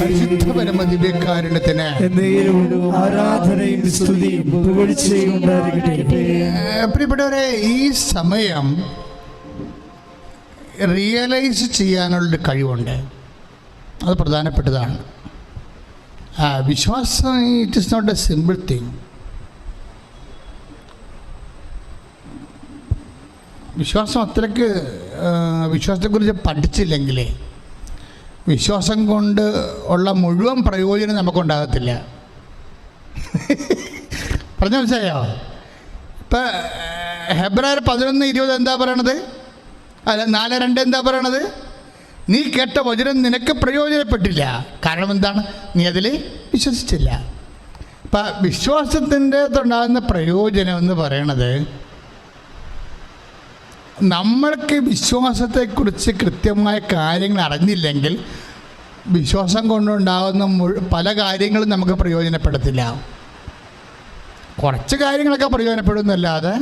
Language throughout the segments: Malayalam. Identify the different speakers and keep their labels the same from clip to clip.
Speaker 1: പരമദിവ്യകാരുണ്യത്തിന്
Speaker 2: ആരാധനയും സ്തുതിയും പുകഴ്ചയും ഉണ്ടായിരിക്കട്ടെ
Speaker 1: പ്രിയപ്പെട്ടവരെ ഈ സമയം റിയലൈസ് ചെയ്യാനുള്ളൊരു കഴിവുണ്ട്. അത് പ്രധാനപ്പെട്ടതാണ്. വിശ്വാസം it is not a simple thing വിശ്വാസം അത്രയ്ക്ക് വിശ്വാസത്തെ വിശ്വാസത്തെക്കുറിച്ച് പഠിച്ചില്ലെങ്കിൽ വിശ്വാസം കൊണ്ട് ഉള്ള മുഴുവൻ പ്രയോജനം നമുക്കുണ്ടാകത്തില്ല. പറഞ്ഞ മനസ്സിലായോ? ഇപ്പം ഹെബ്രായർ പതിനൊന്ന് ഇരുപത് എന്താ പറയണത്? അല്ല നാല് രണ്ട് എന്താ പറയണത്? നീ കേട്ട വചനം നിനക്ക് പ്രയോജനപ്പെട്ടില്ല. കാരണം എന്താണ്? നീ അതിൽ വിശ്വസിച്ചില്ല. ഇപ്പം വിശ്വാസത്തിന്റെ ഉണ്ടാകുന്ന പ്രയോജനം എന്ന് പറയണത് നമ്മൾക്ക് വിശ്വാസത്തെക്കുറിച്ച് കൃത്യമായ കാര്യങ്ങൾ അറിഞ്ഞില്ലെങ്കിൽ വിശ്വാസം കൊണ്ടുണ്ടാകുന്ന പല കാര്യങ്ങളും നമുക്ക് പ്രയോജനപ്പെടത്തില്ല. കുറച്ച് കാര്യങ്ങളൊക്കെ പ്രയോജനപ്പെടുന്നല്ലാതെ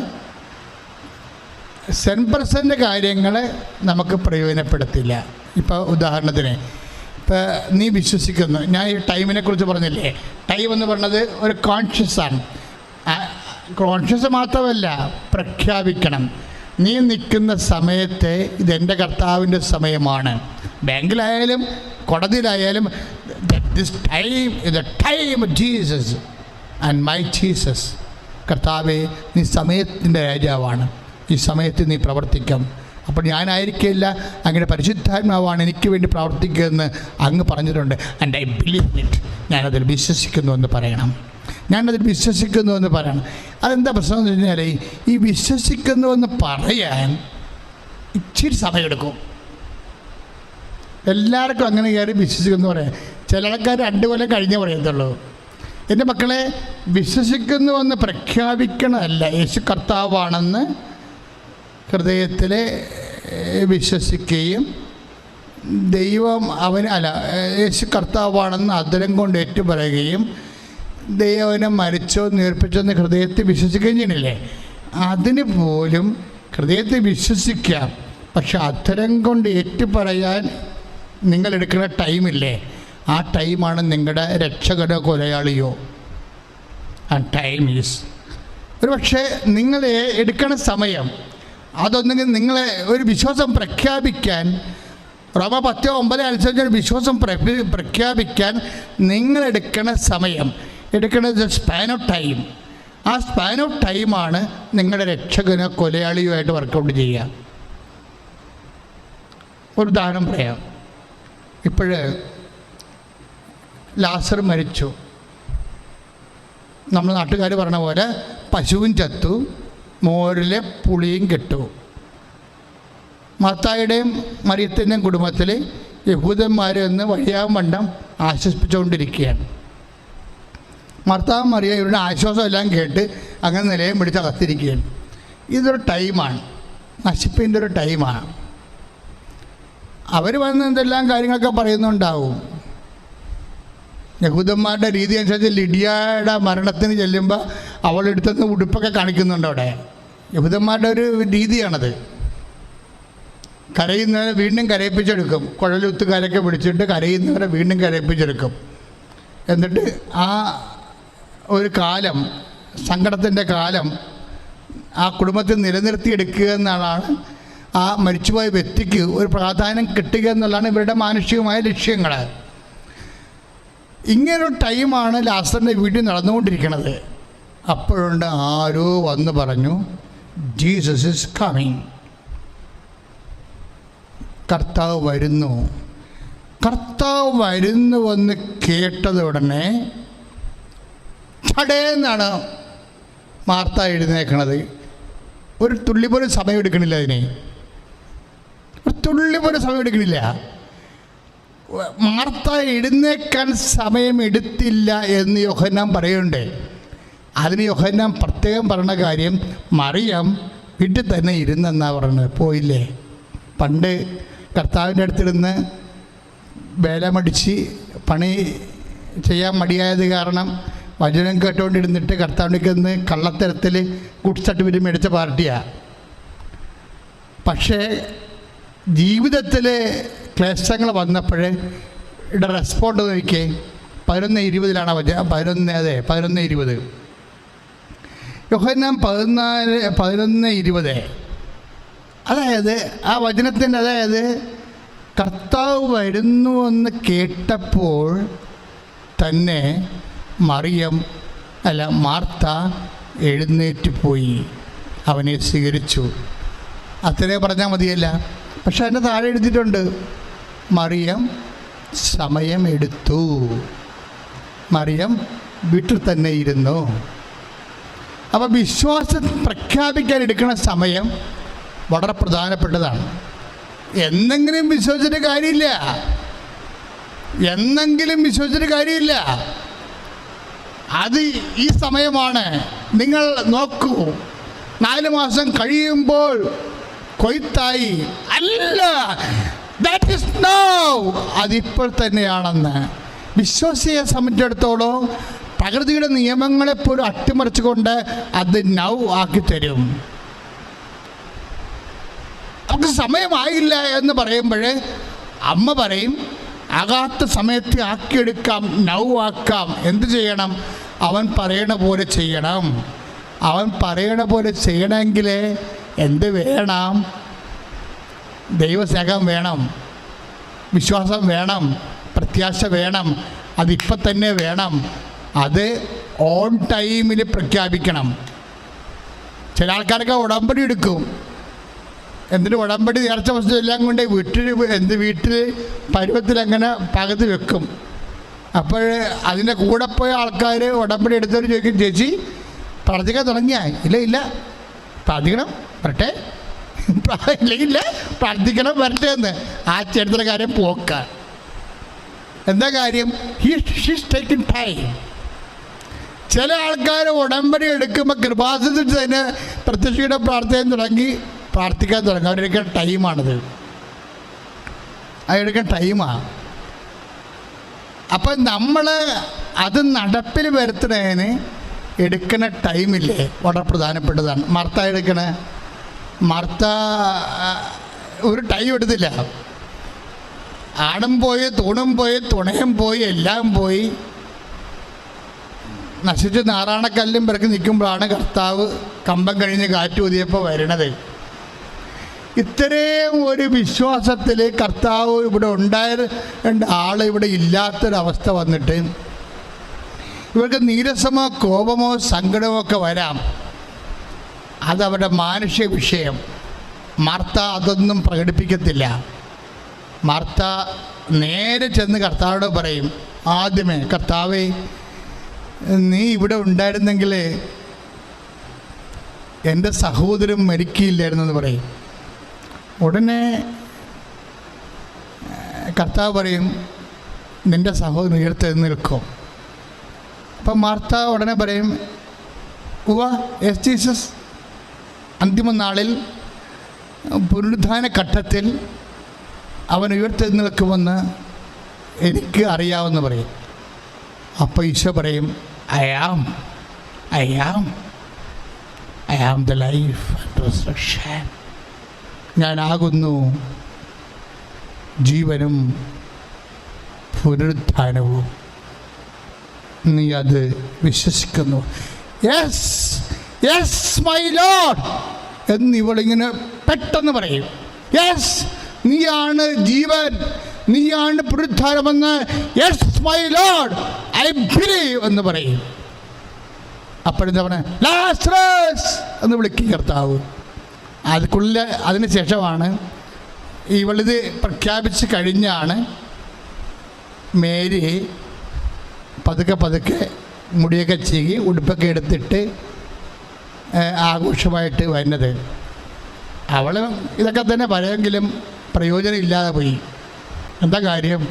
Speaker 1: സെൻ പെർസെന്റ് കാര്യങ്ങൾ നമുക്ക് പ്രയോജനപ്പെടുത്തില്ല. ഇപ്പോൾ ഉദാഹരണത്തിന് ഇപ്പോൾ നീ വിശ്വസിക്കുന്നു. ഞാൻ ഈ ടൈമിനെ കുറിച്ച് പറഞ്ഞില്ലേ? ടൈം എന്ന് പറഞ്ഞത് ഒരു കോൺഷ്യസ് ആണ്. കോൺഷ്യസ് മാത്രമല്ല പ്രഖ്യാപിക്കണം. നീ നിൽക്കുന്ന സമയത്തെ ഇതെന്റെ കർത്താവിന്റെ സമയമാണ്. ബാങ്കിലായാലും കോടതിയിലായാലും ദിസ് ടൈം ഇത് time Jesus and my Jesus കർത്താവെ നീ സമയത്തിന്റെ രാജാവാണ്. ഈ സമയത്ത് നീ പ്രവർത്തിക്കാം. അപ്പോൾ ഞാനായിരിക്കില്ല അങ്ങനെ പരിശുദ്ധാത്മാവാണ് എനിക്ക് വേണ്ടി പ്രവർത്തിക്കുമെന്ന് അങ്ങ് പറഞ്ഞിട്ടുണ്ട്. ആൻഡ് ഐ ബിലീവ് ഇറ്റ് ഞാനതിൽ വിശ്വസിക്കുന്നു എന്ന് പറയണം. ഞാനതിൽ വിശ്വസിക്കുന്നു എന്ന് പറയണം. അതെന്താ പ്രശ്നം എന്ന് പറഞ്ഞാൽ ഈ വിശ്വസിക്കുന്നു എന്ന് പറയാൻ ഇച്ചിരി സമയമെടുക്കും. എല്ലാവർക്കും അങ്ങനെ കയറി വിശ്വസിക്കുന്നു പറയാം. ചില ആൾക്കാർ രണ്ട് കൊല്ലം കഴിഞ്ഞേ പറയത്തുള്ളൂ. എന്റെ മക്കളെ വിശ്വസിക്കുന്നു എന്ന് പ്രഖ്യാപിക്കണമല്ല യേശു കർത്താവാണെന്ന് ഹൃദയത്തിൽ വിശ്വസിക്കുകയും ദൈവം അവൻ അല്ല യേശു കർത്താവാണെന്ന് അതിരം കൊണ്ട് ഏറ്റുപറയുകയും ദൈവനെ മരിച്ചോ നേർപ്പിച്ചെന്ന് ഹൃദയത്തിൽ വിശ്വസിക്കുകയും ചെയ്യണില്ലേ? അതിന് പോലും ഹൃദയത്തിൽ വിശ്വസിക്കാം പക്ഷെ അത്തരം കൊണ്ട് ഏറ്റുപറയാൻ നിങ്ങൾ എടുക്കുന്ന ടൈമില്ലേ ആ ടൈമാണ് നിങ്ങളുടെ രക്ഷകനോ കൊലയാളിയോ. ആ ടൈം ഈസ് ഒരു പക്ഷേ നിങ്ങൾ എടുക്കണ സമയം അതൊന്നെങ്കിൽ നിങ്ങളെ ഒരു വിശ്വാസം പ്രഖ്യാപിക്കാൻ റോമ പത്തോ ഒമ്പത് അനുസരിച്ച് വിശ്വാസം പ്രഖ്യാപിക്കാൻ നിങ്ങളെടുക്കണ സമയം എടുക്കുന്നത് സ്പാൻ ഓഫ് ടൈം ആ സ്പാൻ ഓഫ് ടൈമാണ് നിങ്ങളുടെ രക്ഷകനോ കൊലയാളിയോ ആയിട്ട് വർക്കൗട്ട് ചെയ്യുക. ഒരു ഉദാഹരണം പറയാം. ഇപ്പോഴ് ലാസർ മരിച്ചു. നമ്മൾ നാട്ടുകാർ പറഞ്ഞ പോലെ പശുവും ചത്തു മോരിലെ പുളിയും കെട്ടു. മത്തായുടെയും മറിയത്തിന്റെയും കുടുംബത്തിൽ യഹൂദന്മാരെന്ന് വഴിയാകും വണ്ണം ആശ്വസിപ്പിച്ചുകൊണ്ടിരിക്കുകയാണ്. മർത്താവ് മറിയ ഇവരുടെ ആശ്വാസം എല്ലാം കേട്ട് അങ്ങനെ നിലയം പിടിച്ച് അകത്തിരിക്കുകയാണ്. ഇതൊരു ടൈമാണ് നശിപ്പിന്റെ ഒരു ടൈമാണ് അവർ വന്ന് എന്തെല്ലാം കാര്യങ്ങളൊക്കെ പറയുന്നുണ്ടാവും. യഹൂദന്മാരുടെ രീതി അനുസരിച്ച് ലിഡിയയുടെ മരണത്തിന് ചെല്ലുമ്പോൾ അവളെടുത്തുനിന്ന് ഉടുപ്പൊക്കെ കാണിക്കുന്നുണ്ട് അവിടെ. യഹൂദന്മാരുടെ ഒരു രീതിയാണത്. കരയുന്നവരെ വീണ്ടും കരയിപ്പിച്ചെടുക്കും. കുഴലുത്തുകാരൊക്കെ പിടിച്ചിട്ട് കരയുന്നവരെ വീണ്ടും കരയിപ്പിച്ചെടുക്കും. എന്നിട്ട് ആ ഒരു കാലം സങ്കടത്തിന്റെ കാലം ആ കുടുംബത്തിൽ നിലനിർത്തിയെടുക്കുക എന്നുള്ളതാണ് ആ മരിച്ചുപോയ വ്യക്തിക്ക് ഒരു പ്രാധാന്യം കിട്ടുക എന്നുള്ളതാണ് ഇവരുടെ മാനുഷികമായ ലക്ഷ്യങ്ങൾ ഇങ്ങനൊരു ടൈമാണ് ലാസറിന്റെ വീട്ടിൽ നടന്നുകൊണ്ടിരിക്കുന്നത് അപ്പോഴുണ്ട് ആരോ വന്ന് പറഞ്ഞു ജീസസ് ഇസ് കമ്മിങ് കർത്താവ് വരുന്നു. കർത്താവ് വരുന്നുവെന്ന് കേട്ടത് ഉടനെ ചടേന്നാണ് മാർത്ത എഴുന്നേക്കണത് ഒരു തുള്ളി പോലും സമയം എടുക്കണില്ല അതിനെ. ഒരു തുള്ളി പോലും സമയം എടുക്കണില്ല മാർത്ത എഴുന്നേക്കാൻ സമയം എടുത്തില്ല എന്ന് യോഹന്നാൻ പറയുന്നുണ്ട്. അതിന് യോഹന്നാൻ പ്രത്യേകം പറഞ്ഞ കാര്യം മറിയാം വീട്ടിൽ തന്നെ ഇരുന്നെന്നാ പറയുന്നത് പോയില്ലേ? പണ്ട് കർത്താവിന്റെ അടുത്തിരുന്ന് വേലമടിച്ച് പണി ചെയ്യാൻ മടിയായത് കാരണം വചനം കേട്ടുകൊണ്ടിരുന്നിട്ട് കർത്താവിലേക്ക് നിന്ന് കള്ളത്തരത്തിൽ ഗുഡ് സർട്ടിഫിക്കറ്റ് മേടിച്ച പാർട്ടിയാണ് പക്ഷേ ജീവിതത്തിൽ ക്ലേശങ്ങൾ വന്നപ്പോൾ ഇവിടെ റെസ്പോണ്ട് നോക്കിയേ പതിനൊന്ന് ഇരുപതിലാണ് പതിനൊന്ന് അതെ പതിനൊന്ന് ഇരുപത്. യോഹന്നാൻ പതിനാല് പതിനൊന്ന് ഇരുപത്. അതായത് ആ വചനത്തിന്റെ അതായത് കർത്താവ് വരുന്നു എന്ന് കേട്ടപ്പോൾ തന്നെ മറിയം അല്ല മാർത്ത എഴുന്നേറ്റ് പോയി. അവനെ സ്വീകരിച്ചു. അത്രേ പറഞ്ഞാൽ മതിയല്ല. പക്ഷെ അതിന്റെ താഴെ എഴുതിയിട്ടുണ്ട്. മറിയം സമയമെടുത്തു. മറിയം വീട്ടിൽ തന്നെ ഇരുന്നു. അപ്പോൾ വിശ്വാസം പ്രഖ്യാപിക്കാൻ എടുക്കുന്ന സമയം വളരെ പ്രധാനപ്പെട്ടതാണ്. എന്തെങ്കിലും വിശ്വസിച്ചിട്ട് കാര്യമില്ല. എന്തെങ്കിലും വിശ്വസിച്ചിട്ട് കാര്യമില്ല. അത് ഈ സമയമാണ്. നിങ്ങൾ നോക്കൂ. നാല് മാസം കഴിയുമ്പോൾ കൊയ്ത്തായി. അല്ല. ദാറ്റ് നൗ അതിപ്പോൾ തന്നെയാണെന്ന്. വിശ്വസിയെ സംബന്ധിച്ചിടത്തോളം പ്രകൃതിയുടെ നിയമങ്ങളെപ്പോലും അട്ടിമറിച്ചുകൊണ്ട് അത് നൗ ആക്കി തരും. നമുക്ക് സമയമായില്ല എന്ന് പറയുമ്പോൾ അമ്മ പറയും ആകാത്ത സമയത്ത് ആക്കിയെടുക്കാം നൗ ആക്കാം. എന്ത് ചെയ്യണം? അവൻ പറയണ പോലെ ചെയ്യണം. അവൻ പറയണ പോലെ ചെയ്യണമെങ്കിൽ എന്ത് വേണം? ദൈവസ്നേഹം വേണം. വിശ്വാസം വേണം. പ്രത്യാശ വേണം. അതിപ്പം തന്നെ വേണം. അത് ഓൺ ടൈമിൽ പ്രഖ്യാപിക്കണം. ചില ആൾക്കാരൊക്കെ ഉടമ്പടി എടുക്കും. എന്തിനു ഉടമ്പടി നേർച്ച വസ്തു എല്ലാം കൊണ്ട് വീട്ടിൽ എന്ത് വീട്ടിൽ പരുവത്തിൽ അങ്ങനെ പകുതി വെക്കും. അപ്പോൾ അതിന്റെ കൂടെ പോയ ആൾക്കാർ ഉടമ്പടി എടുത്തവർ ചോദിക്കും ചേച്ചി പ്രാർത്ഥിക്കാൻ തുടങ്ങിയാ? ഇല്ല ഇല്ല. പ്രാർത്ഥിക്കണം വരട്ടെ. ഇല്ലെങ്കിൽ ഇല്ല പ്രാർത്ഥിക്കണം വരട്ടെ എന്ന്. ആ ചേട്ടത്തിന്റെ കാര്യം പോക്ക. എന്താ കാര്യം? ടൈം ചില ആൾക്കാർ ഉടമ്പടി എടുക്കുമ്പോൾ കൃപാസത്തിൽ തന്നെ പ്രത്യക്ഷയുടെ പ്രാർത്ഥന തുടങ്ങി പ്രാർത്ഥിക്കാൻ തുടങ്ങും. അവരെടുക്കാൻ ടൈമാണത് അതെടുക്കാൻ ടൈമാണ് അപ്പം നമ്മൾ അത് നടപ്പിൽ വരുത്തുന്നതിന് എടുക്കുന്ന ടൈമില്ലേ? വളരെ പ്രധാനപ്പെട്ടതാണ്. മർത്ത എടുക്കണ? മർത്ത ഒരു ടൈം എടുത്തില്ല. ആടും പോയി തൂണും പോയി തുണയും പോയി എല്ലാം പോയി. നശിച്ച് നാറാണക്കല്ലും പിറക്കി നിൽക്കുമ്പോഴാണ് കർത്താവ് കമ്പം കഴിഞ്ഞ് കാറ്റ് ഊതിയപ്പോൾ വരണത്. ഇത്രയും ഒരു വിശ്വാസത്തിൽ കർത്താവ് ഇവിടെ ഉണ്ടായിരുന്ന ആൾ ഇവിടെ ഇല്ലാത്തൊരവസ്ഥ വന്നിട്ട് ഇവർക്ക് നീരസമോ കോപമോ സങ്കടമോ ഒക്കെ വരാം. അതവരുടെ മാനുഷിക വിഷയം. മാർത്ത അതൊന്നും പ്രകടിപ്പിക്കത്തില്ല. മാർത്ത നേരെ ചെന്ന് കർത്താവോട് പറയും ആദ്യമേ കർത്താവേ നീ ഇവിടെ ഉണ്ടായിരുന്നെങ്കിൽ എന്റെ സഹോദരൻ മരിക്കില്ലായിരുന്നെന്ന് പറയും. ഉടനെ കർത്താവ് പറയും നിന്റെ സഹോദരൻ ഉയർത്ത് നിൽക്കും. അപ്പം മാർത്ത ഉടനെ പറയും ഉവ എസ് ജീസസ് അന്തിമ നാളിൽ പുനരുദ്ധാന ഘട്ടത്തിൽ അവൻ ഉയർത്തെഴുന്നേൽക്കുമെന്ന് എനിക്ക് അറിയാമെന്ന് പറയും. അപ്പോൾ ഈശോ പറയും I am I am I am the life and resurrection ഞാനാകുന്നു. ജീവനും പുനരുത്ഥാനവും. നീ അത് വിശ്വസിക്കുന്നു. യെസ് യെസ് മൈ ലോഡ് എന്ന് ഇവളിങ്ങനെ പെട്ടെന്ന് പറയും. യെസ് നീയാണ് ജീവൻ. നീയാണ് പുനരുദ്ധാനമെന്ന് yes my lord I believe എന്ന് പറയും. അപ്പോഴെന്താ പറഞ്ഞ? ലാസ്ട്രസ് എന്ന് വിളിക്കും കർത്താവ്. അതുക്കുള്ള അതിന് ശേഷമാണ് ഇവളിത് പ്രഖ്യാപിച്ച് കഴിഞ്ഞാണ് മേരി പതുക്കെ പതുക്കെ മുടിയൊക്കെ ചീകി ഉടുപ്പൊക്കെ എടുത്തിട്ട് ആഘോഷമായിട്ട് വരുന്നത്. അവൾ ഇതൊക്കെ തന്നെ പറയുമെങ്കിലും പ്രയോജനം ഇല്ലാതെ പോയി. എന്താ കാര്യം?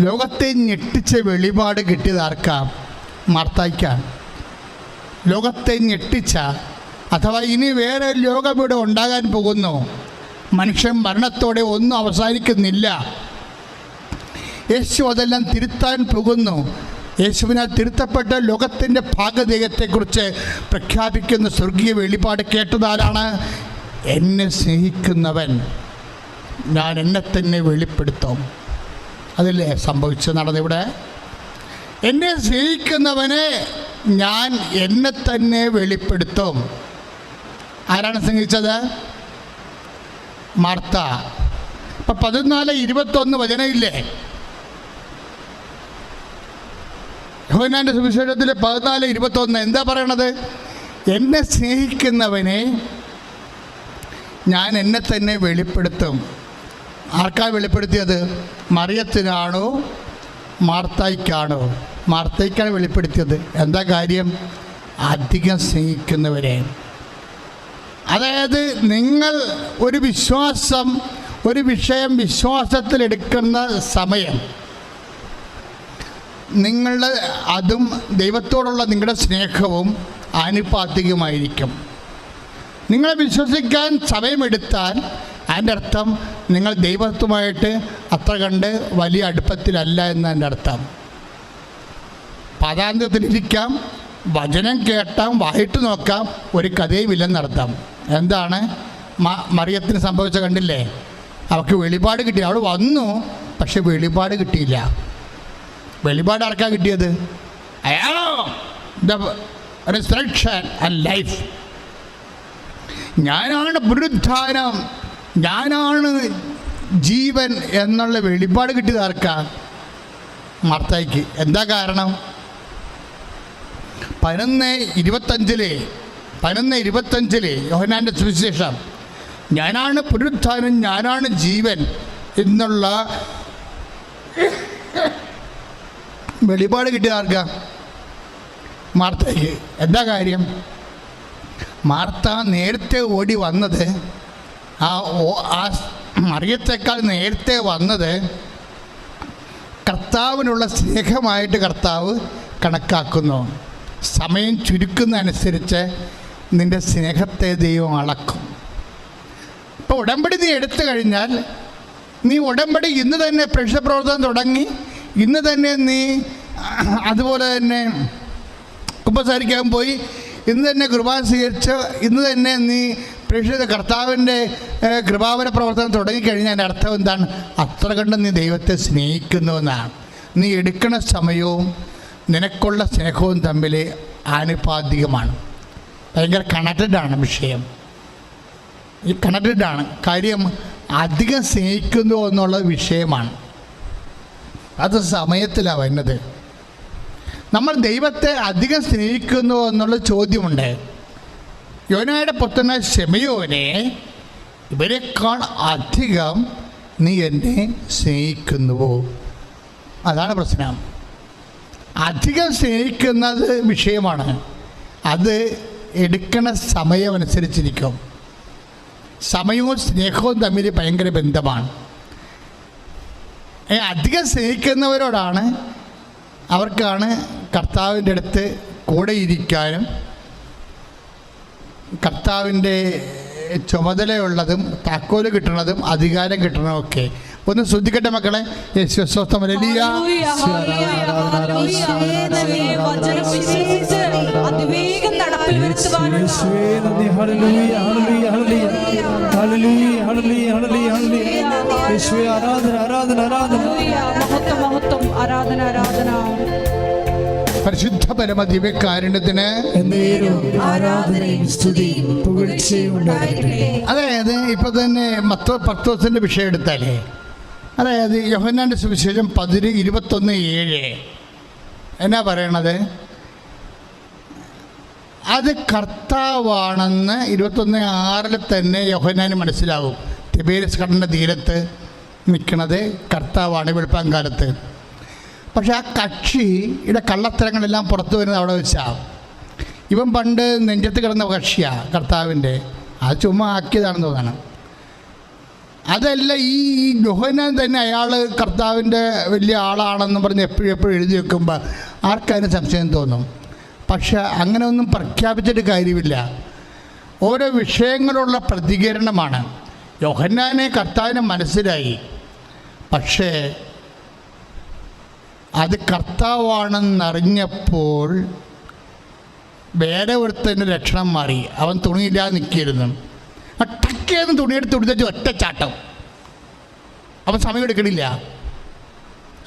Speaker 1: ലോകത്തെ ഞെട്ടിച്ച വെളിപാട് കിട്ടിയത് ആർക്കാം? മാർത്തായ്ക്കാണ്. ലോകത്തെ ഞെട്ടിച്ച അഥവാ ഇനി വേറെ ലോകം ഇവിടെ ഉണ്ടാകാൻ പോകുന്നു മനുഷ്യൻ മരണത്തോടെ ഒന്നും അവസാനിക്കുന്നില്ല. യേശു അതെല്ലാം തിരുത്താൻ പോകുന്നു. യേശുവിനാൽ തിരുത്തപ്പെട്ട ലോകത്തിന്റെ ഭാഗധേയത്തെക്കുറിച്ച് പ്രഖ്യാപിക്കുന്ന സ്വർഗീയ വെളിപാട് കേട്ടതാരാണ്? എന്നെ സ്നേഹിക്കുന്നവൻ. ഞാൻ എന്നെ തന്നെ വെളിപ്പെടുത്തും. അതല്ലേ സംഭവിച്ചത് നടന്നിവിടെ എന്നെ സ്നേഹിക്കുന്നവനെ ഞാൻ എന്നെ തന്നെ വെളിപ്പെടുത്തും. ആരാണ് സിംഗിച്ചത് മാർത്ത. ഇപ്പം പതിനാല് ഇരുപത്തൊന്ന് വചനയില്ലേ? യോഹന്നാന്റെ സുവിശേഷത്തിൽ പതിനാല് ഇരുപത്തൊന്ന് എന്താ പറയണത്? എന്നെ സ്നേഹിക്കുന്നവനെ ഞാൻ എന്നെ തന്നെ വെളിപ്പെടുത്തും. ആർക്കാ വെളിപ്പെടുത്തിയത്? മറിയത്തിനാണോ? മാർത്തായിക്കാണോ? മാർത്തായിക്കാണ് വെളിപ്പെടുത്തിയത്. എന്താ കാര്യം? അധികം സ്നേഹിക്കുന്നവരെ. അതായത് നിങ്ങൾ ഒരു വിശ്വാസം ഒരു വിഷയം വിശ്വാസത്തിലെടുക്കുന്ന സമയം. നിങ്ങളുടെ അതും ദൈവത്തോടുള്ള നിങ്ങളുടെ സ്നേഹവും ആനുപാതികമായിരിക്കും. നിങ്ങളെ വിശ്വസിക്കാൻ സമയമെടുത്താൽ അതിന്റെ അർത്ഥം നിങ്ങൾ ദൈവത്വമായിട്ട് അത്ര കണ്ട് വലിയ അടുപ്പത്തിലല്ല എന്നതിന്റെ അർത്ഥം. പദാന്തത്തിലിരിക്കാം വചനം കേട്ടാം വായിട്ട് നോക്കാം ഒരു കഥയും ഇല്ലെന്നർത്ഥം. എന്താണ്? മറിയത്തിന് സംഭവിച്ച കണ്ടില്ലേ? അവൾക്ക് വെളിപാട് കിട്ടി. അവൾ വന്നു പക്ഷെ വെളിപാട് കിട്ടിയില്ല. വെളിപാട് ആർക്കാ കിട്ടിയത്? The and life. ഞാനാണ് പുനരുദ്ധാനം ഞാനാണ് ജീവൻ എന്നുള്ള വെളിപാട് കിട്ടിയത് ആർക്കാ? മർത്തായിക്ക്. എന്താ കാരണം? പതിനൊന്ന് ഇരുപത്തഞ്ചിലെ പതിനൊന്ന് ഇരുപത്തഞ്ചിലെ യോഹനാന്റെ സുവിശേഷം ഞാനാണ് പുനരുത്ഥാനം ഞാനാണ് ജീവൻ എന്നുള്ള വെളിപാട് കിട്ടിയത് ആർക്കാ? മാർത്തയ്ക്ക്. എന്താ കാര്യം? മാർത്ത നേരത്തെ ഓടി വന്നത് ആ ആ മറിയത്തേക്കാൾ നേരത്തെ വന്നത് കർത്താവിനുള്ള സ്നേഹമായിട്ട് കർത്താവ് കണക്കാക്കുന്നു. സമയം ചുരുക്കുന്നതനുസരിച്ച് നിന്റെ സ്നേഹത്തെ ദൈവം അളക്കും. ഇപ്പോൾ ഉടമ്പടി നീ എടുത്തു കഴിഞ്ഞാൽ നീ ഉടമ്പടി ഇന്ന് തന്നെ പ്രവർത്തനം തുടങ്ങി ഇന്ന് തന്നെ നീ അതുപോലെ തന്നെ കുമ്പസാരിക്കാൻ പോയി ഇന്ന് തന്നെ കൃപ സ്വീകരിച്ച് ഇന്ന് തന്നെ നീ പ്രേക്ഷിത കർത്താവിന്റെ കൃപാവര പ്രവർത്തനം തുടങ്ങിക്കഴിഞ്ഞാൽ അതിന്റെ അർത്ഥം എന്താണ്? അത്ര കണ്ട് നീ ദൈവത്തെ സ്നേഹിക്കുന്നു എന്നാണ്. നീ എടുക്കുന്ന സമയവും നിനക്കുള്ള സ്നേഹവും തമ്മിൽ ആനുപാതികമാണ്. ഭയങ്കര കണക്റ്റഡ് ആണ് വിഷയം. ഈ കണക്റ്റഡ് ആണ് കാര്യം അധികം സ്നേഹിക്കുന്നു എന്നുള്ള വിഷയമാണ്. അത് സമയത്തിലാണ് വരുന്നത്. നമ്മൾ ദൈവത്തെ അധികം സ്നേഹിക്കുന്നു എന്നുള്ള ചോദ്യമുണ്ട്. യോനയുടെ പുത്രനായ ശമയോനെ ഇവരെക്കാൾ അധികം നീ എന്നെ സ്നേഹിക്കുന്നുവോ? അതാണ് പ്രശ്നം. അധികം സ്നേഹിക്കുന്നത് വിഷയമാണ്. അത് എടുക്കണ സമയം അനുസരിച്ചിരിക്കും സമയവും സ്നേഹവും തമ്മിൽ ഭയങ്കര ബന്ധമാണ്. അധികം സ്നേഹിക്കുന്നവരോടാണ് അവർക്കാണ് കർത്താവിന്റെ അടുത്ത് കൂടെ ഇരിക്കാനും കർത്താവിന്റെ ചുമതലയുള്ളതും താക്കോൽ കിട്ടണതും അധികാരം കിട്ടണതും ഒക്കെ. ഒന്ന് ശ്രദ്ധിക്കട്ടെ മക്കളെ.
Speaker 3: അതിവേഗം നടപ്പിൽ
Speaker 2: ആരാധന ആരാധന
Speaker 1: പരിശുദ്ധ പരമ ദിവ്യകാരുണ്യത്തിന്
Speaker 2: അതെ
Speaker 1: അതായത് ഇപ്പോൾ തന്നെ മത്ത പത്തോസിന്റെ വിഷയം എടുത്താലേ. അതായത് യോഹന്നാന്റെ സുവിശേഷം പതിന് ഇരുപത്തൊന്ന് ഏഴ്. എന്നാ പറയണത്? അത് കർത്താവാണെന്ന് ഇരുപത്തൊന്ന് ആറിൽ തന്നെ യോഹന്നാന് മനസ്സിലാവും. തിബേരസ് കടലിന്റെ തീരത്ത് നിൽക്കുന്നത് കർത്താവാണ് വെളുപ്പാങ്കാലത്ത് പക്ഷെ ആ കക്ഷിയുടെ കള്ളത്തരങ്ങളെല്ലാം പുറത്തു വരുന്നത് അവിടെ വെച്ചാണ് ഇവൻ പണ്ട് നെഞ്ചത്ത് കിടന്ന കക്ഷിയാണ് കർത്താവിന്റെ. അത് ചുമ്മാ ആക്കിയതാണെന്ന് തോന്നണം. അതല്ല ഈ യോഹനാൻ തന്നെ അയാൾ കർത്താവിന്റെ വലിയ ആളാണെന്ന് പറഞ്ഞ് എപ്പോഴും എപ്പോഴും എഴുതി വെക്കുമ്പോൾ ആർക്കതിന് സംശയം തോന്നും? പക്ഷെ അങ്ങനെ ഒന്നും പ്രഖ്യാപിച്ചിട്ട് കാര്യമില്ല. ഓരോ വിഷയങ്ങളുള്ള പ്രതികരണമാണ്. യോഹന്നാനെ കർത്താവിന് മനസ്സിലായി. പക്ഷേ അത് കർത്താവാണെന്നറിഞ്ഞപ്പോൾ വേറെ ഒരുത്തന്റെ ലക്ഷണം മാറി. അവൻ തുണിയില്ലാതെ നിൽക്കിയിരുന്നു. ടക്കേന്ന് തുണിയെടുത്ത് ഉടുത്തു ഒറ്റ ചാട്ടം. അവൻ സമയം എടുക്കണില്ല.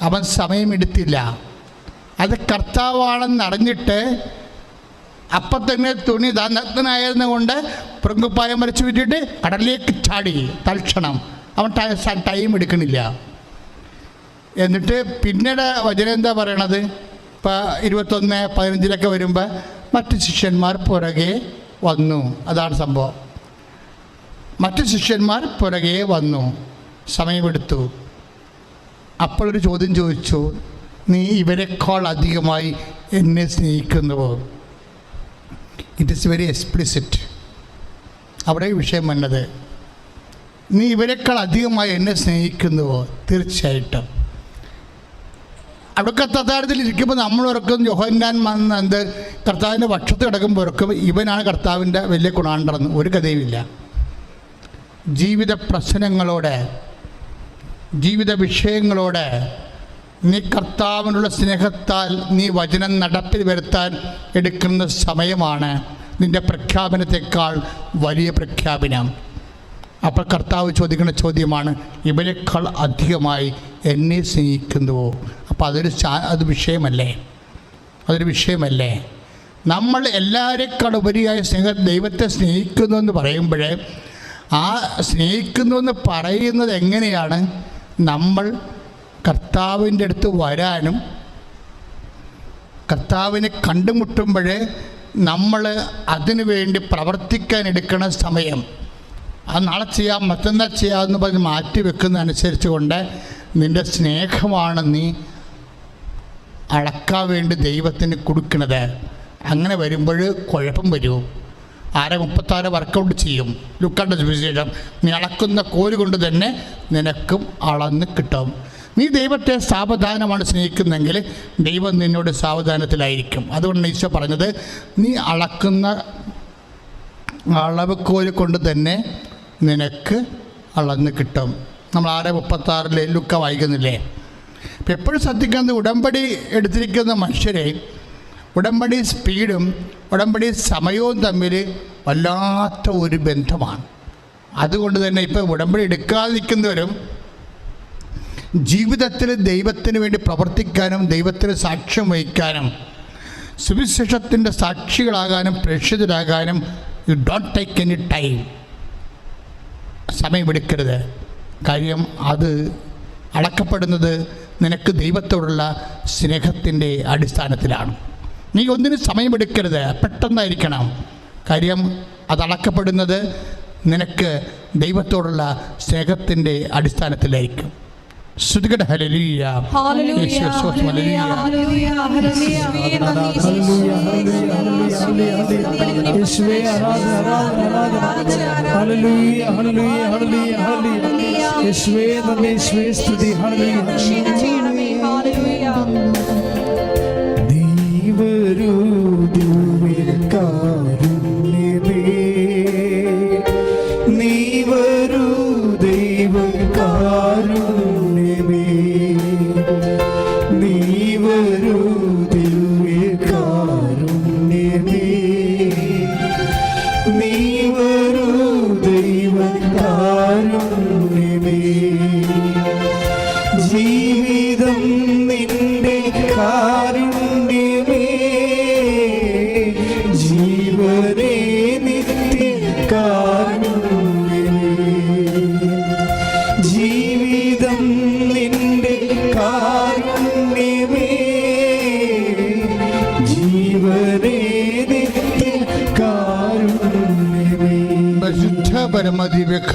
Speaker 1: അവൻ സമയമെടുത്തില്ല അത് കർത്താവാണെന്ന് അറിഞ്ഞിട്ട് അപ്പം തന്നെ തുണി താ കൊണ്ട് പുറങ്കുപ്പായം വരച്ച് വിട്ടിട്ട് കടലിലേക്ക് ചാടി. തൽക്ഷണം അവൻ ടൈം എടുക്കണില്ല. എന്നിട്ട് പിന്നീട് വചനം എന്താ പറയണത്? ഇപ്പം ഇരുപത്തൊന്ന് പതിനഞ്ചിലൊക്കെ വരുമ്പോൾ മറ്റ് ശിഷ്യന്മാർ പുറകെ വന്നു. അതാണ് സംഭവം. മറ്റു ശിഷ്യന്മാർ പുറകെ വന്നു. സമയമെടുത്തു. അപ്പോഴൊരു ചോദ്യം ചോദിച്ചു നീ ഇവരെക്കാൾ അധികമായി എന്നെ സ്നേഹിക്കുന്നുവോ? ഇറ്റ് ഈസ് വെരി എക്സ്പ്ലിസിറ്റ് അവിടെ വിഷയം വന്നത് നീ ഇവരെക്കാൾ അധികമായി എന്നെ സ്നേഹിക്കുന്നുവോ? തീർച്ചയായിട്ടും. അവിടെ കർത്താരത്തിൽ ഇരിക്കുമ്പോൾ നമ്മൾ ഉറക്കും ജോഹന്നാൻ എന്ത് കർത്താവിന്റെ പക്ഷത്ത് കിടക്കുമ്പോൾ ഉറക്കും ഇവനാണ് കർത്താവിന്റെ വലിയ ഗുണാണ്ടറന്ന്. ഒരു കഥയുമില്ല. ജീവിത പ്രശ്നങ്ങളോടെ ജീവിത വിഷയങ്ങളോടെ നീ കർത്താവിനുള്ള സ്നേഹത്താൽ നീ വചനം നടപ്പിൽ വരുത്താൻ എടുക്കുന്ന സമയമാണ് നിന്റെ പ്രഖ്യാപനത്തെക്കാൾ വലിയ പ്രഖ്യാപനം. അപ്പോൾ കർത്താവ് ചോദിക്കുന്ന ചോദ്യമാണ് ഇവരെക്കാൾ അധികമായി എന്നെ സ്നേഹിക്കുന്നുവോ? അപ്പോൾ അതൊരു അത് വിഷയമല്ലേ? അതൊരു വിഷയമല്ലേ? നമ്മൾ എല്ലാവരെക്കാൾ ഉപരിയായ സ്നേഹ ദൈവത്തെ സ്നേഹിക്കുന്നു എന്ന് പറയുമ്പോൾ ആ സ്നേഹിക്കുന്നു എന്ന് പറയുന്നത് എങ്ങനെയാണ്? നമ്മൾ കർത്താവിന്റെ അടുത്ത് വരാനും കർത്താവിനെ കണ്ടുമുട്ടുമ്പോഴേ നമ്മൾ അതിനു വേണ്ടി പ്രവർത്തിക്കാൻ എടുക്കുന്ന സമയം. അത് നാളെ ചെയ്യാം മറ്റന്നാൾ ചെയ്യാമെന്ന് പറഞ്ഞ് മാറ്റി വെക്കുന്നതനുസരിച്ച് കൊണ്ട് നിന്റെ സ്നേഹമാണ് നീ അളക്കാൻ വേണ്ടി ദൈവത്തിന് കൊടുക്കുന്നത്. അങ്ങനെ വരുമ്പോൾ കുഴപ്പം വരും. ആരെ മുപ്പത്താറ് വർക്കൗട്ട് ചെയ്യും? ലുക്കണ്ട സുവിശേഷം നീ അളക്കുന്ന കോൽ കൊണ്ട് തന്നെ നിനക്കും അളന്ന് കിട്ടും. നീ ദൈവത്തെ സാവധാനമാണ് സ്നേഹിക്കുന്നെങ്കിൽ ദൈവം നിന്നോട് സാവധാനത്തിലായിരിക്കും. അതുകൊണ്ട് ഈശോ പറഞ്ഞത് നീ അളക്കുന്ന അളവ് കോൽ കൊണ്ട് തന്നെ നിനക്ക് അളന്ന് കിട്ടും. നമ്മൾ ആറ് മുപ്പത്താറിലെ ലുക്ക വായിക്കുന്നില്ലേ? എപ്പോഴും ശ്രദ്ധിക്കുന്നത് ഉടമ്പടി എടുത്തിരിക്കുന്ന മനുഷ്യരെ ഉടമ്പടി സ്പീഡും ഉടമ്പടി സമയവും തമ്മിൽ വല്ലാത്ത ഒരു ബന്ധമാണ്. അതുകൊണ്ട് തന്നെ ഇപ്പം ഉടമ്പടി എടുക്കാതിരിക്കുന്നവരും ജീവിതത്തിൽ ദൈവത്തിന് വേണ്ടി പ്രവർത്തിക്കാനും ദൈവത്തിന് സാക്ഷ്യം വഹിക്കാനും സുവിശേഷത്തിന്റെ സാക്ഷികളാകാനും പ്രേക്ഷിതരാകാനും you don't take any time സമയമെടുക്കരുത്. കാര്യം അത് അടക്കപ്പെടുന്നത് നിനക്ക് ദൈവത്തോടുള്ള സ്നേഹത്തിന്റെ അടിസ്ഥാനത്തിലാണ്. നീ ഒന്നിനും സമയമെടുക്കരുത് പെട്ടെന്നായിരിക്കണം കാര്യം അത് അളക്കപ്പെടുന്നത് നിനക്ക് ദൈവത്തോടുള്ള സ്നേഹത്തിന്റെ അടിസ്ഥാനത്തിലായിരിക്കും ശ്രുതികട hallelujah
Speaker 2: hallelujah, hallelujah, hallelujah, hallelujah.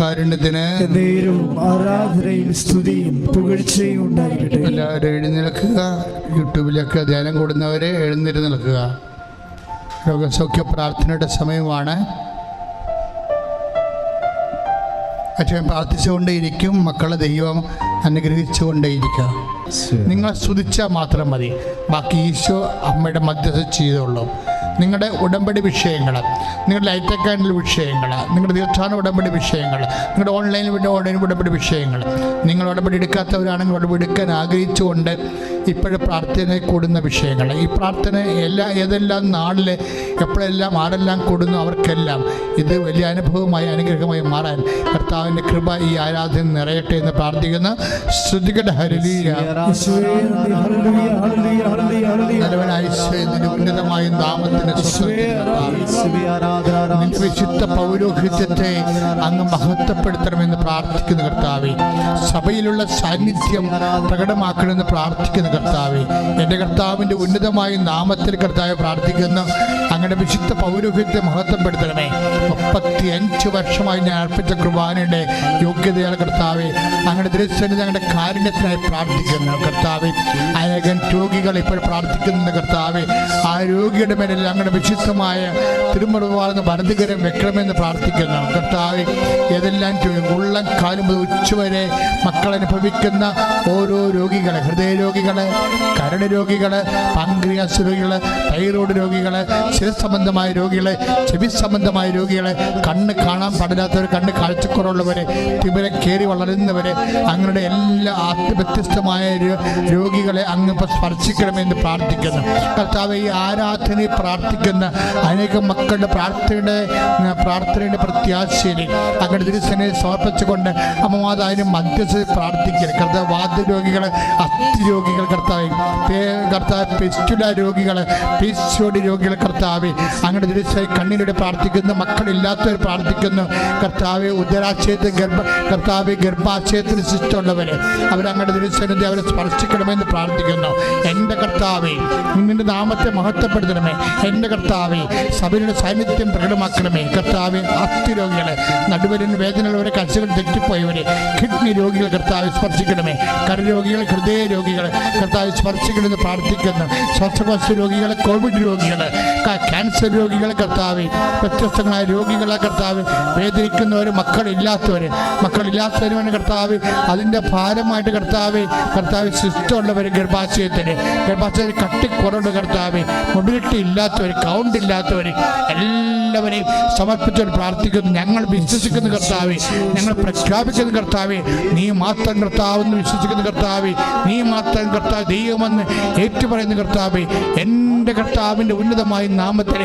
Speaker 1: പരമദിവ്യകാരുണ്യത്തിന്
Speaker 4: നേരവും ആരാധനയും സ്തുതിയും പുകഴ്ചയും ഉണ്ടായിരിക്കട്ടെ
Speaker 1: എല്ലാവരും എഴുന്നേൽക്കുക യൂട്യൂബിലൊക്കെ ധ്യാനം കൂടുന്നവരെ എഴുന്നേറ്റ് നിൽക്കുക. രോഗസൗഖ്യ പ്രാർത്ഥനയുടെ സമയമാണ്. അച്ഛൻ പ്രാർത്ഥിച്ചുകൊണ്ടേയിരിക്കും. മക്കളെ ദൈവം അനുഗ്രഹിച്ചുകൊണ്ടേയിരിക്കുക. നിങ്ങളെ സ്തുതിച്ചാൽ മാത്രം മതി. ബാക്കി ഈശോ അമ്മയുടെ മധ്യസ്ഥ ചെയ്തോളൂ. നിങ്ങളുടെ ഉടമ്പടി വിഷയങ്ങൾ നിങ്ങളുടെ ലൈറ്റ് അക്കാൻഡിൽ വിഷയങ്ങൾ നിങ്ങളുടെ തീർത്ഥാടന ഉടമ്പടി വിഷയങ്ങൾ നിങ്ങളുടെ ഓൺലൈനിൽ ഓൺലൈൻ ഉടമ്പടി വിഷയങ്ങൾ. നിങ്ങൾ ഉടമ്പടി എടുക്കാത്തവരാണെങ്കിൽ ഉടമ്പടി എടുക്കാൻ ആഗ്രഹിച്ചുകൊണ്ട് ഇപ്പോഴും പ്രാർത്ഥന കൂടുന്ന വിഷയങ്ങൾ. ഈ പ്രാർത്ഥന എല്ലാ ഏതെല്ലാം നാളിൽ എപ്പോഴെല്ലാം ആരെല്ലാം കൂടുന്നു അവർക്കെല്ലാം ഇത് വലിയ അനുഭവമായി അനുഗ്രഹമായി മാറാൻ കർത്താവിന്റെ കൃപ ഈ ആരാധന നിറയട്ടെ എന്ന് പ്രാർത്ഥിക്കുന്നു. ശ്രുതികട ഹരിലീയ ഈശോയുടെ ഉന്നതമായ വിശുദ്ധ പൗരോഹിത്യത്തെ അങ്ങ് മഹത്വപ്പെടുത്തണമെന്ന് പ്രാർത്ഥിക്കുന്നു കർത്താവെ. സഭയിലുള്ള സാന്നിധ്യം പ്രകടമാക്കണമെന്ന് പ്രാർത്ഥിക്കുന്ന കർത്താവെ എന്റെ കർത്താവിന്റെ ഉന്നതമായ നാമത്തിൽ കർത്താവ് പ്രാർത്ഥിക്കുന്നു. അങ്ങയുടെ വിശുദ്ധ പൗരോഹിത്യത്തെ മഹത്വപ്പെടുത്തണമേ മുപ്പത്തി അഞ്ച് വർഷമായി ഞാൻ അർപ്പിച്ച കുർബാനയുടെ യോഗ്യതയാണ് കർത്താവെ അങ്ങയുടെ ദൃശ്യം ഞങ്ങളുടെ കാരുണ്യത്തിനായി പ്രാർത്ഥിക്കുന്നു. കർത്താവെ അനേകം രോഗികൾ ഇപ്പോൾ പ്രാർത്ഥിക്കുന്നു കർത്താവെ. ആ രോഗിയുടെ മേലിൽ അങ്ങയുടെ വിശുദ്ധമായ തിരുമുറവാർന്ന് വലതുകരം വെക്കണമെന്ന് പ്രാർത്ഥിക്കുന്നു. കർത്താവെ ഏതെല്ലാം ഉള്ളം കാലം ഉച്ചവരെ മക്കൾ അനുഭവിക്കുന്ന ഓരോ രോഗികളെ ഹൃദയ രോഗികൾ കരട് രോഗികൾ പാങ്ക്രിയാസ് രോഗികൾ തൈറോയ്ഡ് രോഗികൾ ശിര സംബന്ധമായ രോഗികൾ ചെവി സംബന്ധമായ രോഗികളെ കണ്ണ് കാണാൻ പാടില്ലാത്തവർ കണ്ണ് കാഴ്ചക്കുറവുള്ളവരെ ഇവരെ കയറി വളരുന്നവരെ അങ്ങനെ എല്ലാ വ്യത്യസ്തമായ രോഗികളെ അങ്ങ് ഇപ്പം സ്പർശിക്കണമെന്ന് പ്രാർത്ഥിക്കുന്നു. കർത്താവ് ഈ ആരാധന പ്രാർത്ഥിക്കുന്ന അനേകം മക്കളുടെ പ്രാർത്ഥനയുടെ പ്രാർത്ഥനയുടെ പ്രത്യാശയിൽ അങ്ങനെ ദിവസനെ സമർപ്പിച്ചുകൊണ്ട് അമ്മമാതായാലും മധ്യസ്ഥ പ്രാർത്ഥിക്കുക കർത്താവ് വാദ്യ രോഗികൾ അസ്ഥി രോഗികൾ കർത്താവ് കർത്താവ് പിസ്റ്റുല രോഗികൾ പിസ്യോടി രോഗികൾ കർത്താവ് അങ്ങനെ തിരുസായി കണ്ണിലൂടെ പ്രാർത്ഥിക്കുന്നു മക്കളില്ലാത്തവർ പ്രാർത്ഥിക്കുന്നു. കർത്താവ് ഉദരാശയത്തിൽ ഗർഭ കർത്താവ് ഗർഭാശയത്തിന് ശിഷ്ടമുള്ളവരെ അവരങ്ങയുടെ തിരുസന്നിധി അവരെ സ്പർശിക്കണമെന്ന് പ്രാർത്ഥിക്കുന്നു. എന്റെ കർത്താവെ നിന്റെ നാമത്തെ മഹത്വപ്പെടുത്തണമേ. എന്റെ കർത്താവെ സഭയുടെ സാന്നിധ്യം പ്രകടമാക്കണമേ. കർത്താവെ അസ്ഥി രോഗികളെ നടുവലിന് വേദനയുള്ളവരെ കശകൾ തെറ്റിപ്പോയവരെ കിഡ്നി രോഗികൾ കർത്താവ് സ്പർശിക്കണമേ. കരരോഗികൾ ഹൃദയ രോഗികൾ കർത്താവ് സ്പർശിക്കണമെന്ന് പ്രാർത്ഥിക്കുന്നു. ശ്വാസകോശ രോഗികൾ കോവിഡ് രോഗികൾ ക്യാൻസർ രോഗികളെ കർത്താവ് വ്യത്യസ്തങ്ങളായ രോഗികളെ കർത്താവ് വേദനിക്കുന്നവർ മക്കളില്ലാത്തവർ മക്കളില്ലാത്തവരുമാണ് കർത്താവ് അതിന്റെ ഭാരമായിട്ട് കർത്താവ് കർത്താവ് ശിഷ്ടമുള്ളവർ ഗർഭാശയത്തിന് ഗർഭാശയത്തിൽ കട്ടിക്കുറവുണ്ട് കർത്താവ് മൊബിലിറ്റി ഇല്ലാത്തവർ കൗണ്ട് ഇല്ലാത്തവർ എല്ലാവരെയും സമർപ്പിച്ചവർ പ്രാർത്ഥിക്കുന്നു. ഞങ്ങൾ വിശ്വസിക്കുന്ന കർത്താവ് ഞങ്ങൾ പ്രഖ്യാപിക്കുന്ന കർത്താവ് നീ മാത്രം കർത്താവ് എന്ന് വിശ്വസിക്കുന്ന കർത്താവ് നീ മാത്രം കർത്താവ് ദൈവമെന്ന് ഏറ്റുപറയുന്ന കർത്താവെ എന്റെ കർത്താവിന്റെ ഉന്നതമായ നാമത്തിൽ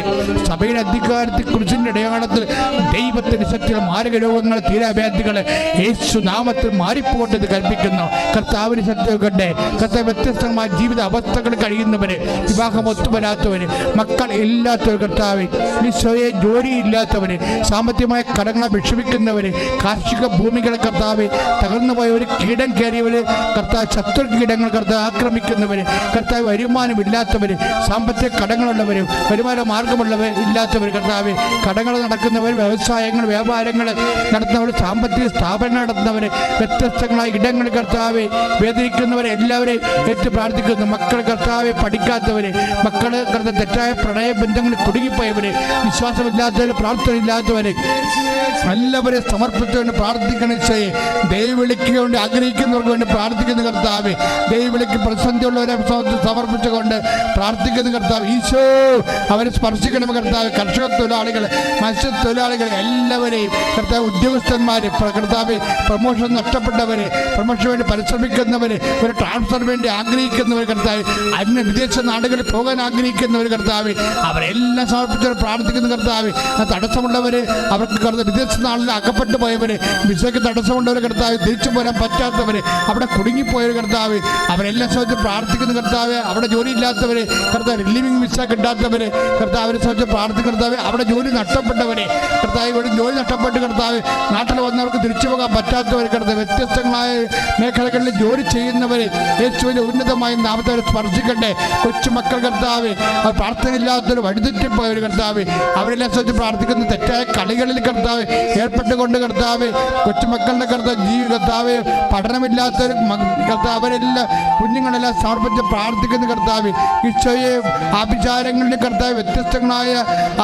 Speaker 1: സഭയുടെ അധികാരത്തിൽ കുറിച്ചിന്റെ അടയാളത്തിൽ ദൈവത്തിന്റെ ശക്തികൾ മാരക രോഗങ്ങൾ തീരാവ്യാധികൾ യേശു നാമത്തിൽ മാറിപ്പോട്ടെന്ന് കൽപ്പിക്കുന്നു. കർത്താവിന് ശക്തി കർത്താവ് വ്യത്യസ്തമായ ജീവിത അവസ്ഥകൾ കഴിയുന്നവര് വിവാഹം ഒത്തുവരാത്തവര് മക്കൾ ഇല്ലാത്തവർ കർത്താവ് ഈശോയെ ജോലിയില്ലാത്തവര് സാമ്പത്തികമായ കടങ്ങളെ വിഷമിക്കുന്നവര് കാർഷിക ഭൂമികളെ കർത്താവ് തകർന്നു പോയവര് കീടം കയറിയവര് കർത്താവ് ശത്രു കീടങ്ങൾ കർത്താവ് ആക്രമിക്കുന്നവര് കർത്താവ് വരുമാനമില്ലാത്തവർ സാമ്പത്തിക കടങ്ങളുള്ളവർ വരുമാന മാർഗമുള്ളവർ ഇല്ലാത്തവർ കർത്താവ് കടങ്ങൾ നടക്കുന്നവർ വ്യവസായങ്ങൾ വ്യാപാരങ്ങൾ നടത്തുന്നവർ സാമ്പത്തിക സ്ഥാപനങ്ങൾ നടത്തുന്നവർ വ്യത്യസ്തങ്ങളായ ഇടങ്ങൾ കർത്താവ് വേദനിക്കുന്നവരെ എല്ലാവരെയും ഏറ്റു പ്രാർത്ഥിക്കുന്നു. മക്കൾ കർത്താവ് പഠിക്കാത്തവർ മക്കൾ കർത്താവ് തെറ്റായ പ്രണയ ബന്ധങ്ങളിൽ വിശ്വാസമില്ലാത്തവർ പ്രാർത്ഥന പ്രാർത്ഥനയില്ലാത്തവര് എല്ലാവരെയും സമർപ്പിച്ചുകൊണ്ട് പ്രാർത്ഥിക്കണം ചെയ്യേ ദൈവവിളിക്ക് വേണ്ടി ആഗ്രഹിക്കുന്നവർക്ക് വേണ്ടി പ്രാർത്ഥിക്കുന്ന കർത്താവ്. ദൈവവിളിക്ക് പ്രതിസന്ധിയുള്ളവരെ സമ- സമർപ്പിച്ചുകൊണ്ട് പ്രാർത്ഥിക്കുന്ന കർത്താവ്. ഈശോ അവരെ സ്പർശിക്കണം കർത്താവ്. കർഷക തൊഴിലാളികൾ മത്സ്യത്തൊഴിലാളികൾ എല്ലാവരെയും കർത്താവ് ഉദ്യോഗസ്ഥന്മാർ കർത്താവ് പ്രൊമോഷൻ നഷ്ടപ്പെട്ടവർ പ്രൊമോഷൻ വേണ്ടി പരിശ്രമിക്കുന്നവർ ഒരു ട്രാൻസ്ഫർ വേണ്ടി ആഗ്രഹിക്കുന്നവർ കർത്താവ് അന്യ വിദേശ നാടുകളിൽ പോകാൻ ആഗ്രഹിക്കുന്നവർ കർത്താവ് അവരെല്ലാം സമർപ്പിച്ചവർ പ്രാർത്ഥിക്കുന്ന കർത്താവ്. തടസ്സമുള്ളവർ അവർക്ക് കർത്താവ് വിദേശ നാളിൽ അകപ്പെട്ടു പോയവർ വിസയ്ക്ക് തടസ്സമുള്ളവർ കർത്താവ് തിരിച്ചു പോരാൻ പറ്റാത്തവർ അവിടെ കുടുങ്ങിപ്പോയവർ കർത്താവ് അവരെല്ലാം സംബന്ധിച്ച് പ്രാർത്ഥിക്കുന്ന കർത്താവ്. അവിടെ ജോലി ഇല്ലാത്തവരെ കർത്താവ് ലിവിംഗ് വിസ കിട്ടാത്തവരെ കർത്താവ് അവരെ സംബന്ധിച്ച് പ്രാർത്ഥിക്കുന്ന കർത്താവ്. അവിടെ ജോലി നഷ്ടപ്പെട്ടവരെ കർത്താവ് ഇവിടെ ജോലി നഷ്ടപ്പെട്ട് കർത്താവ് നാട്ടിൽ വന്നവർക്ക് തിരിച്ചു പോകാൻ പറ്റാത്തവർ കർത്താവ് വ്യത്യസ്തങ്ങളായ മേഖലകളിൽ ജോലി ചെയ്യുന്നവരെ യേശുവിന്റെ ഉന്നതമായ നാമത്തെ സ്പർശിക്കട്ടെ കൊച്ചുമക്കൾ കർത്താവ് അവർ പ്രാർത്ഥനയില്ലാത്തൊരു വഴിതെറ്റിപ്പോയവർ കർത്താവ് അവരെല്ലാം സംബന്ധിച്ച് പ്രാർത്ഥിക്കുന്ന തെറ്റായ കളികളിൽ കർത്താവ് ഏർപ്പെട്ടുകൊണ്ട് കർത്താവ് കൊച്ചുമക്കളുടെ കർത്താവ് ജീവി കർത്താവ് പഠനമില്ലാത്തവർ കർത്താവ് അവരെല്ലാം കുഞ്ഞുങ്ങളെല്ലാം സമർപ്പിച്ച് പ്രാർത്ഥിക്കുന്ന കർത്താവ് ഈശോയെ ആഭിചാരങ്ങളുടെ കർത്താവ് വ്യത്യസ്തങ്ങളായ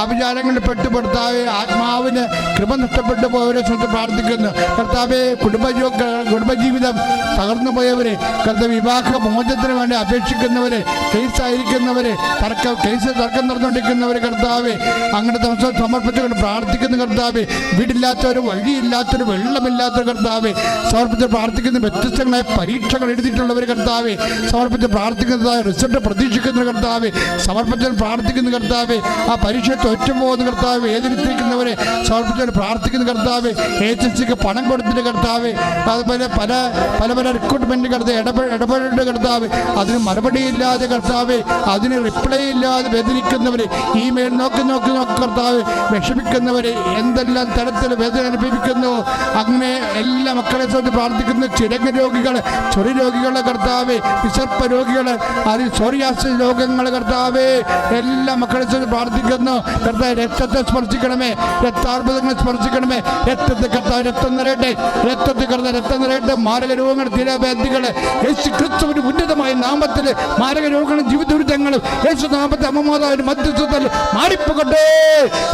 Speaker 1: ആഭിചാരങ്ങളിൽ പെട്ടുപെടുത്താവ് ആത്മാവിന് കൃപ നഷ്ടപ്പെട്ടു പോയവരെ ശ്രദ്ധ പ്രാർത്ഥിക്കുന്നു. കർത്താവെ കുടുംബജീവ കുടുംബജീവിതം തകർന്നു പോയവരെ കർത്താവ് വിവാഹ മോചനത്തിന് വേണ്ടി അപേക്ഷിക്കുന്നവരെ കേസായിരിക്കുന്നവരെ തർക്ക കേസ് തർക്കം നടന്നുകൊണ്ടിരിക്കുന്നവരെ കർത്താവെ അങ്ങനെ സമർപ്പിച്ചുകൊണ്ട് പ്രാർത്ഥിക്കുന്ന കർത്താവെ. വീടില്ലാത്തവരും വഴിയില്ലാത്തൊരു വെള്ളമില്ലാത്തൊരു കർത്താവെ സമർപ്പിച്ച് പ്രാർത്ഥിക്കുന്ന വ്യത്യസ്തങ്ങളായ പരീക്ഷകൾ എഴുതിയിട്ടുള്ളവർ കർത്താവെ സമർപ്പിച്ച് പ്രാർത്ഥിക്കുന്നതായ റിസൾട്ട് പ്രതീക്ഷിക്കുന്ന കർത്താവെ സമർപ്പിച്ചാൽ പ്രാർത്ഥിക്കുന്ന കർത്താവെ ആ പരീക്ഷ തോറ്റുപോകുന്ന കർത്താവ് വേദനിച്ചിരിക്കുന്നവരെ സമർപ്പിച്ചാൽ പ്രാർത്ഥിക്കുന്ന കർത്താവ് ഏജൻസിക്ക് പണം കൊടുത്തിട്ട് കർത്താവ് അതുപോലെ പല പല പല റിക്രൂട്ട്മെന്റ് കർത്താവ് ഇടപെ ഇടപെടേണ്ട കർത്താവ് അതിന് മറുപടിയില്ലാതെ കർത്താവ് അതിന് റിപ്ലൈ ഇല്ലാതെ വേദനിക്കുന്നവരെ ഇമെയിൽ നോക്കി നോക്കി നോക്കി കർത്താവ് വിഷമിക്കുന്നവരെ എന്തെല്ലാം തരത്തിൽ വേദന അനുഭവിക്കുന്നു അങ്ങനെ എല്ലാ മക്കളെ സംബന്ധിച്ച് പ്രാർത്ഥിക്കുന്ന ചിരങ്ങ രോഗികൾ ചൊറി രോഗികളുടെ കർത്താവ് വിസർപ്പ രോഗികൾ അതിൽ സോറിയാസ് രോഗങ്ങൾ കർത്താവ് എല്ലാ മക്കളെ പ്രാർത്ഥിക്കുന്നു. കർത്താവ് രക്തത്തെ സ്പർശിക്കണമേ രക്താർബുദങ്ങളെ സ്പർശിക്കണമേ. രക്തത്തെ കർത്താവ് രക്തം നിറയട്ടെ. രക്തത്തിൽ കർത്താവ് രക്തം നിറയട്ടെ. മാരക രോഗങ്ങൾ തീരാബാധികൾ യേശു ക്രിസ്തുവിന് ഉന്നതമായ നാമത്തിൽ മാരക രോഗങ്ങളും ജീവിത ദുരിതങ്ങളും യേശു നാമത്തെ അമ്മമാതാവിന് മധ്യസ്ഥത്തിൽ മാറിപ്പോകട്ടെ.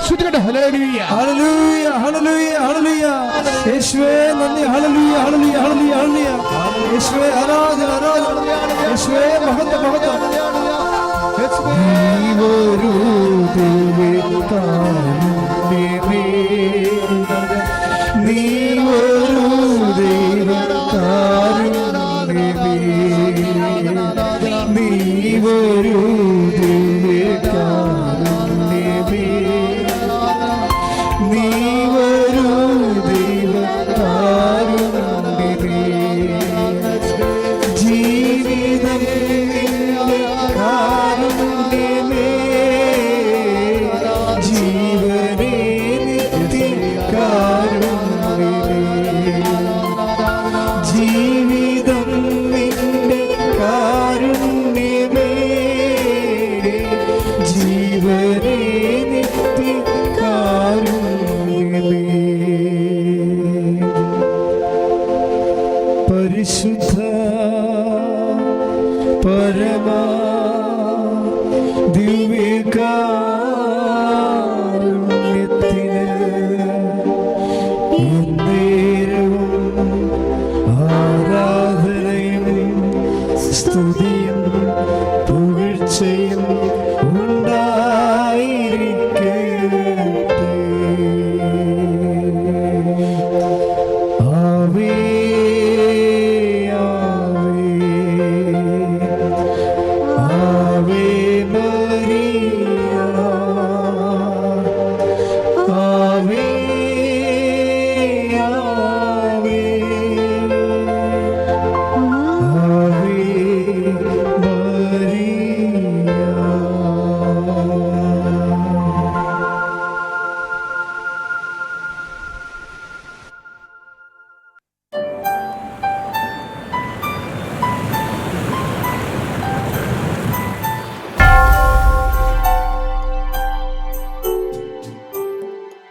Speaker 1: ശ്രുതികട്ടെ ഹല്ലേലൂയ.
Speaker 2: ഹല്ലേലൂയ ഹല്ലേലൂയ യേശുവേ നന്ദി. Hallelujah hallelujah hallelujah hallelujah. യേശുവേ ആരാധന ആരാധന. യേശുവേ മഹത്വം മഹത്വം. നീ ഒരു ദൈവത്താനേ പുകഴ്ചയും